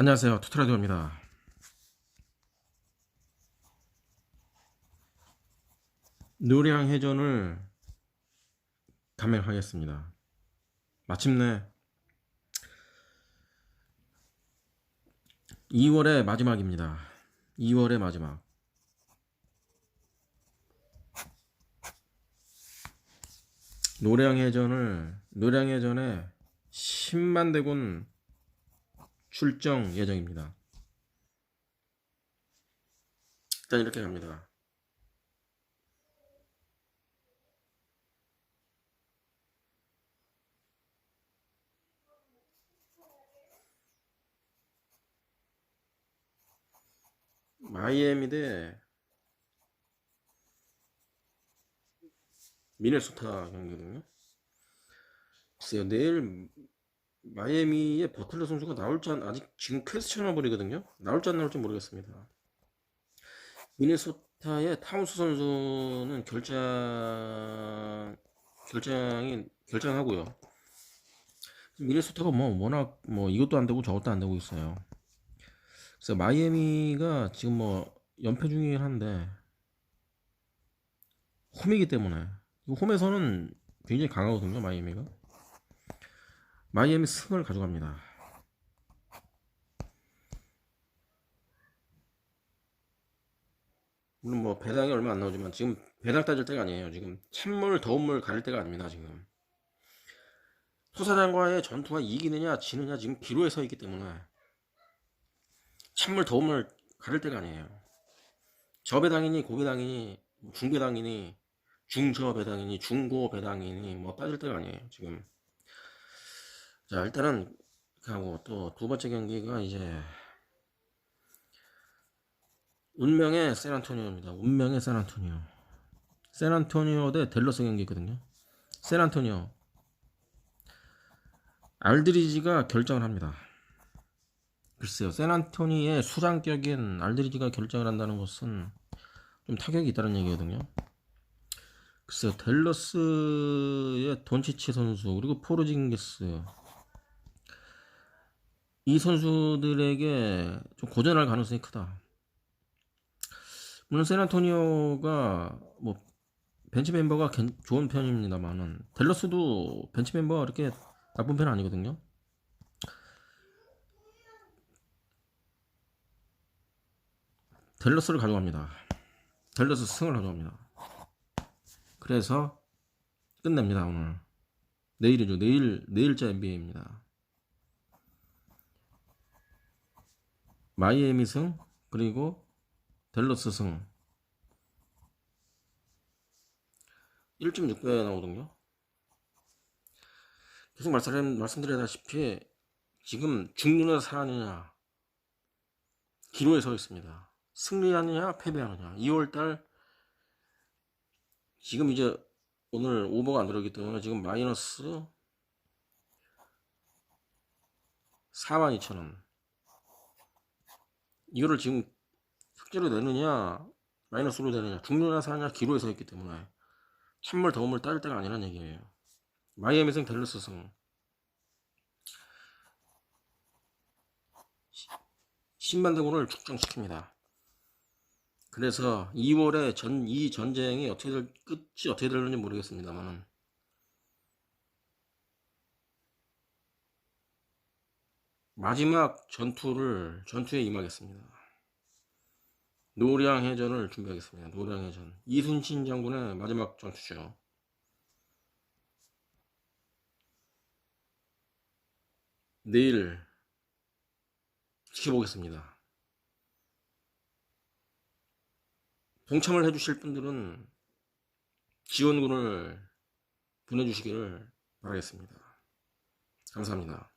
안녕하세요. 투트라디오입니다. 노량 해전을 감행하겠습니다. 마침내 2월의 마지막입니다. 2월의 마지막. 노량 해전을 노량 해전에 10만 대군 출정 예정입니다. 일단 이렇게 갑니다. 마이애미 대 미네소타 경기거든요. 글쎄요, 내일 마이애미의 버틀러 선수가 나올지 안, 아직 지금 퀘스천을 버리거든요. 나올지 안 나올지 모르겠습니다. 미네소타의 타운스 선수는 결장 결장이 결장하고요. 미네소타가 뭐 워낙 뭐 이것도 안 되고 저것도 안 되고 있어요. 그래서 마이애미가 지금 뭐 연패 중이긴 한데 홈이기 때문에 이 홈에서는 굉장히 강하거든요 마이애미가 마이애미 승을 가져갑니다. 물론 뭐 배당이 얼마 안 나오지만 지금 배당 따질 때가 아니에요. 지금 찬물 더운 물 가릴 때가 아닙니다 지금. 소사장과의 전투가 이기느냐 지느냐 지금 기로에 서 있기 때문에 찬물 더운 물 가릴 때가 아니에요. 저배당이니 고배당이니 중배당이니 중저배당이니 중고배당이니 뭐 따질 때가 아니에요 지금 자 일단은 하고 또 두 번째 경기가 이제 운명의 샌안토니오입니다. 운명의 샌안토니오. 샌안토니오 대 델러스 경기거든요. 샌안토니오. 알드리지가 결정을 합니다. 글쎄요 샌안토니의 수장격인 알드리지가 결정을 한다는 것은 좀 타격이 있다는 얘기거든요. 글쎄요 델러스의 돈치치 선수 그리고 포르징기스 이 선수들에게 좀 고전할 가능성이 크다. 물론 샌안토니오가 뭐 벤치 멤버가 괜- 좋은 편입니다만은 델러스도 벤치 멤버가 그렇게 나쁜 편 아니거든요. 델러스를 가져갑니다. 델러스 승을 가져갑니다. 그래서 끝냅니다 오늘. 내일이죠. 내일 내일자 NBA입니다 마이애미 승 그리고 델러스 승 1.6배 나오거든요. 계속 말씀, 말씀드리다시피 지금 죽느냐 살아느냐 기로에 서 있습니다. 승리하느냐 패배하느냐. 2월달 지금 이제 오늘 오버가 안 들어오기 때문에 지금 마이너스 42,000원 이거를 지금 숙제로 내느냐 마이너스로 내느냐 죽느냐 사느냐 기로에 서 있기 때문에. 찬물 더움을 따를 때가 아니라는 얘기예요. 마이애미 승 델러스 승 10만 대군을 축정시킵니다. 그래서 2월에 전, 이 전쟁이 어떻게 될, 끝이 어떻게 될는지 모르겠습니다만은 마지막 전투를, 전투에 임하겠습니다. 노량 해전을 준비하겠습니다. 노량 해전. 이순신 장군의 마지막 전투죠. 내일 지켜보겠습니다. 동참을 해주실 분들은 지원군을 보내주시기를 바라겠습니다. 감사합니다.